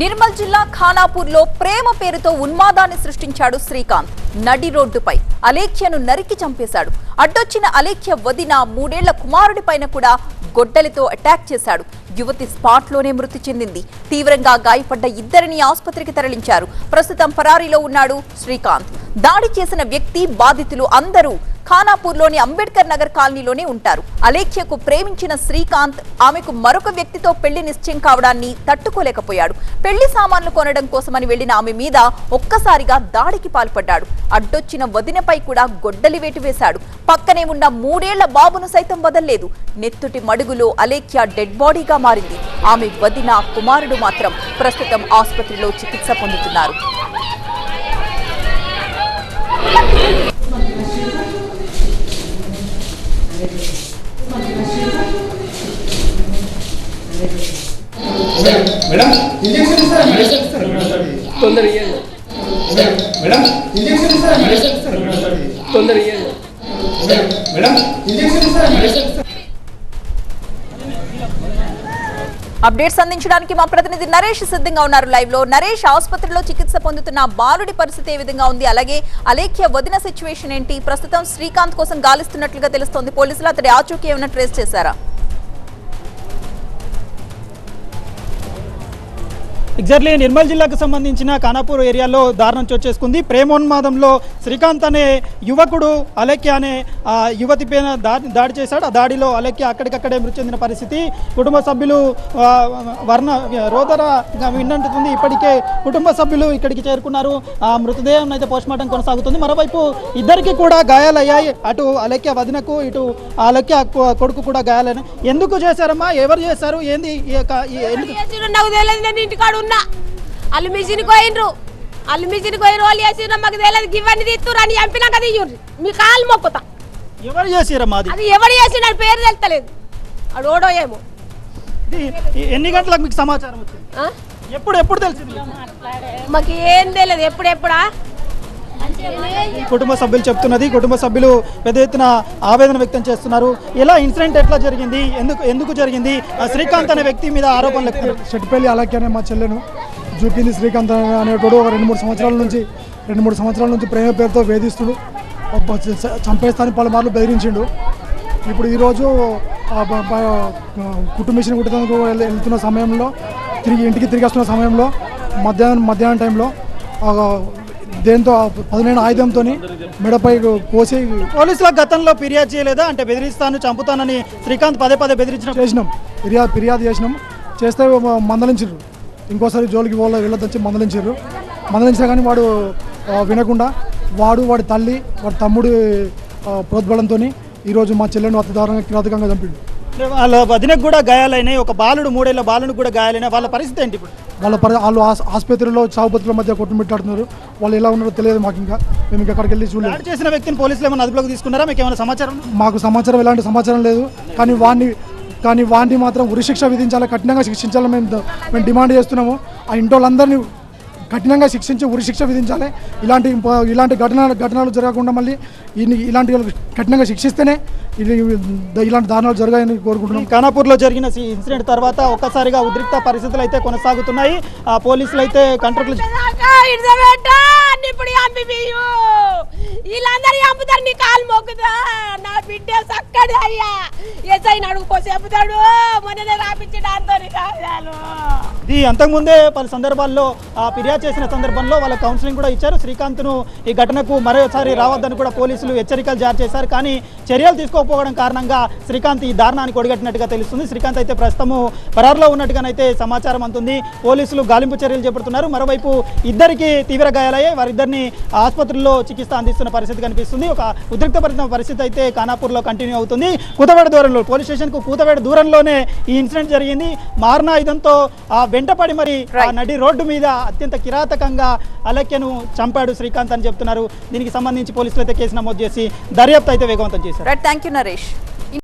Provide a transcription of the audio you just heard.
నిర్మల్ జిల్లా ఖానాపూర్లో ప్రేమ పేరుతో ఉన్మాదాన్ని సృష్టించాడు శ్రీకాంత్. నడి రోడ్డుపై అలేఖ్యను నరికి చంపేశాడు. అడ్డొచ్చిన అలేఖ్య వదిన మూడేళ్ళ కుమారుడిపైన కూడా గొడ్డలితో అటాక్ చేశాడు. యువతి స్పాట్లోనే మృతి చెందింది. తీవ్రంగా గాయపడ్డ ఇద్దరిని ఆసుపత్రికి తరలించారు. ప్రస్తుతం పరారీలో ఉన్నాడు శ్రీకాంత్. దాడి చేసిన వ్యక్తి బాధితులు అందరూ ఖానాపూర్లోని అంబేద్కర్ నగర్ కాలనీలోనే ఉంటారు. అలేఖ్యకు ప్రేమించిన శ్రీకాంత్ ఆమెకు మరొక వ్యక్తితో పెళ్ళి నిశ్చయం కావడాన్ని తట్టుకోలేకపోయాడు. పెళ్ళి సామాన్లు కొనడం కోసమని వెళ్ళిన ఆమె మీద ఒక్కసారిగా దాడికి పాల్పడ్డాడు. అడ్డొచ్చిన వదినపై కూడా గొడ్డలి వేటు వేశాడు. పక్కనే ఉన్న మూడేళ్ళ బాబును సైతం వదల్లేదు. నెత్తుటి మడుగులో అలేఖ్య డెడ్ బాడీగా మారింది. ఆమె వదిన కుమారుడు మాత్రం ప్రస్తుతం ఆసుపత్రిలో చికిత్స పొందుతున్నారు. మేడం ఇంజెక్షన్ ఇస్తారా? మెడిసిన్ ఇస్తారా? తొందర మేడం ఇంజెక్షన్ ఇస్తారా? తొందర ఇయ్యండి. మేడం ఇంజెక్షన్ ఇస్తారా? మెడిసిన్ అప్డేట్స్ అందించడానికి మా ప్రతినిధి నరేష్ సిద్ధంగా ఉన్నారు లైవ్లో. నరేష్ ఆసుపత్రిలో చికిత్స పొందుతున్న బాలుడి పరిస్థితి ఏ విధంగా ఉంది? అలాగే అలేఖ్య వదిన సిచ్యువేషన్ ఏంటి? ప్రస్తుతం శ్రీకాంత్ కోసం గాలిస్తున్నట్లుగా తెలుస్తోంది. పోలీసులు అతడి ఆచూకీ ఏమైనా ట్రేస్ చేశారా? ఎగ్జాక్ట్లీ నిర్మల్ జిల్లాకు సంబంధించిన ఖానాపూర్ ఏరియాలో దారుణం చోచేసుకుంది ప్రేమోన్మాదంలో శ్రీకాంత్ అనే యువకుడు అలెక్య అనే యువతి పైన దాడి దాడి చేశాడు. ఆ దాడిలో అలెక్య అక్కడికక్కడే మృతి చెందిన పరిస్థితి. కుటుంబ సభ్యులు వర్ణ రోదర విన్నంటుంది ఇప్పటికే కుటుంబ సభ్యులు ఇక్కడికి చేరుకున్నారు. ఆ మృతదేహం అయితే పోస్ట్మార్టం కొనసాగుతుంది. మరోవైపు ఇద్దరికి కూడా గాయాలయ్యాయి. అటు అలెక్య వదినకు ఇటు అలెక్య కొడుకు కూడా గాయాలని ఎందుకు చేశారమ్మా? ఎవరు చేశారు? ఏంది? ఈ యొక్క- నాకు తెలియదు. ఉన్నా. వాళ్ళు మిషన్ పోయినరు వాళ్ళు మిషన్ పోయిన వాళ్ళు చేసిండ్రు మాకు తెలియదు. ఇవన్నీ తీస్తురు అని చంపినాక తీయుర్రి. మీ కాలు మొక్కుతా. ఎవరు చేసిరమ్మా అది అది ఎవడు చేసిండు అని పేరు తెలుస్తలేదు. అడు ఓడో ఏమో. ఎన్ని గంటలకు మీకు సమాచారం వచ్చింది? ఎప్పుడు ఎప్పుడు తెలిసింది? మాకు ఏం తెలియదు. ఎప్పుడెప్పుడా? కుటుంబ సభ్యులు చెప్తున్నది. కుటుంబ సభ్యులు పెద్ద ఎత్తున ఆవేదన వ్యక్తం చేస్తున్నారు. ఎలా ఇన్సిడెంట్ ఎట్లా జరిగింది? ఎందుకు ఎందుకు జరిగింది? ఆ శ్రీకాంత్ అనే వ్యక్తి మీద ఆరోపణలు చెట్టుపల్లి అలాగే మా చెల్లెను జూకింది శ్రీకాంత్ అనేటోడు ఒక రెండు మూడు సంవత్సరాల నుంచి రెండు మూడు సంవత్సరాల నుంచి ప్రేమ పేరుతో వేధిస్తుడు. చంపేస్తాని పలుమార్లు బెదిరించిండు. ఇప్పుడు ఈరోజు కుటుంబేషన్ కుట్టడానికి వెళ్తున్న సమయంలో తిరిగి ఇంటికి తిరిగి వస్తున్న సమయంలో మధ్యాహ్నం మధ్యాహ్నం టైంలో దేంతో పదునైన ఆయుధంతో మెడపై కోసి పోలీసులకు గతంలో ఫిర్యాదు చేయలేదా? అంటే బెదిరిస్తాను చంపుతానని శ్రీకాంత్ పదే పదే బెదిరించిన చేసినాం. ఫిర్యాదు ఫిర్యాదు చేసినాం. చేస్తే మందలించారు ఇంకోసారి జోలికి పోలే వెళ్ళొద్దని మందలించారు మందలించినా కానీ వాడు వినకుండా వాడు వాడి తల్లి వాడి తమ్ముడి ప్రోద్బలంతో ఈరోజు మా చెల్లెను అతి దారుణంగా కిరాతకంగా చంపిండు వాళ్ళ వదినకు కూడా గాయాలైనాయి. ఒక బాలుడు మూడేళ్ళ బాలుడు కూడా గాయాలైనాయి. వాళ్ళ పరిస్థితి ఏంటి ఇప్పుడు? వాళ్ళ పరి వాళ్ళు ఆస్- ఆసుపత్రిలో చావుపత్రుల మధ్య కొట్టుమిట్టాడుతున్నారు వాళ్ళు ఎలా ఉన్నారో తెలియదు మాకు ఇంకా. మేము ఇంకా అక్కడికి వెళ్ళి చూడలేదు. దాడి చేసిన వ్యక్తిని పోలీసులు ఏమైనా అదుపులోకి తీసుకున్నారా? మీకు ఏమైనా సమాచారం? మాకు సమాచారం ఎలాంటి సమాచారం లేదు. కానీ వాడిని కానీ వాడిని మాత్రం ఉరిశిక్ష విధించాలి కఠినంగా శిక్షించాలని మేము మేము డిమాండ్ చేస్తున్నాము. ఆ ఇంటోళ్ళందరినీ కఠినంగా శిక్షించి ఉరిశిక్ష విధించాలి. ఇలాంటి ఇలాంటి ఘటనలు ఘటనలు జరగకుండా మళ్ళీ ఇన్ని- ఇలాంటి కఠినంగా శిక్షిస్తేనే ఇది ఇలాంటి దారుణాలు జరగాయని కోరుకుంటున్నాం ఖానాపూర్లో జరిగిన ఈ ఇన్సిడెంట్ తర్వాత ఒక్కసారిగా ఉద్రిక్త పరిస్థితులు అయితే కొనసాగుతున్నాయి ఆ పోలీసులు అయితే కంట్రోల్ వీళ్ళందరూ చంపుతారు నీ కాలు మొక్కుతా. నా బిడ్డ చక్కడి అయ్యా. ఎస్ఐ అడుగుకో చెబుతాడు. మొన్ననే రాపించి దాంతో కాదాలు ఇది అంతకుముందే పలు సందర్భాల్లో ఫిర్యాదు చేసిన సందర్భంలో వాళ్ళ కౌన్సిలింగ్ కూడా ఇచ్చారు. శ్రీకాంత్ను ఈ ఘటనకు మరోసారి రావద్దని కూడా పోలీసులు హెచ్చరికలు జారీ చేశారు. కానీ చర్యలు తీసుకోకపోవడం కారణంగా శ్రీకాంత్ ఈ దారుణానికి ఒడిగట్టినట్టుగా తెలుస్తుంది. శ్రీకాంత్ అయితే ప్రస్తుతము పరారులో ఉన్నట్టుగానైతే సమాచారం అందుతుంది పోలీసులు గాలింపు చర్యలు చేపడుతున్నారు. మరోవైపు ఇద్దరికి తీవ్ర గాయాలయ్యాయి. వారిద్దరిని ఆసుపత్రుల్లో చికిత్స అందిస్తున్న పరిస్థితి కనిపిస్తుంది. ఒక ఉద్రిక్తపరిచిన పరిస్థితి అయితే ఖానాపూర్లో కంటిన్యూ అవుతుంది. కూతవేడ దూరంలో పోలీస్ స్టేషన్కు కూతవేడ దూరంలోనే ఈ ఇన్సిడెంట్ జరిగింది. మారణాయుధంతో ఆ వెంటపడి మరి ఆ నడి రోడ్డు మీద అత్యంత కిరాతకంగా అలక్యను చంపాడు శ్రీకాంత్ అని చెప్తున్నారు. దీనికి సంబంధించి పోలీసులు అయితే కేసు నమోదు చేసి దర్యాప్తు అయితే వేగవంతం చేశారు. Thank you Naresh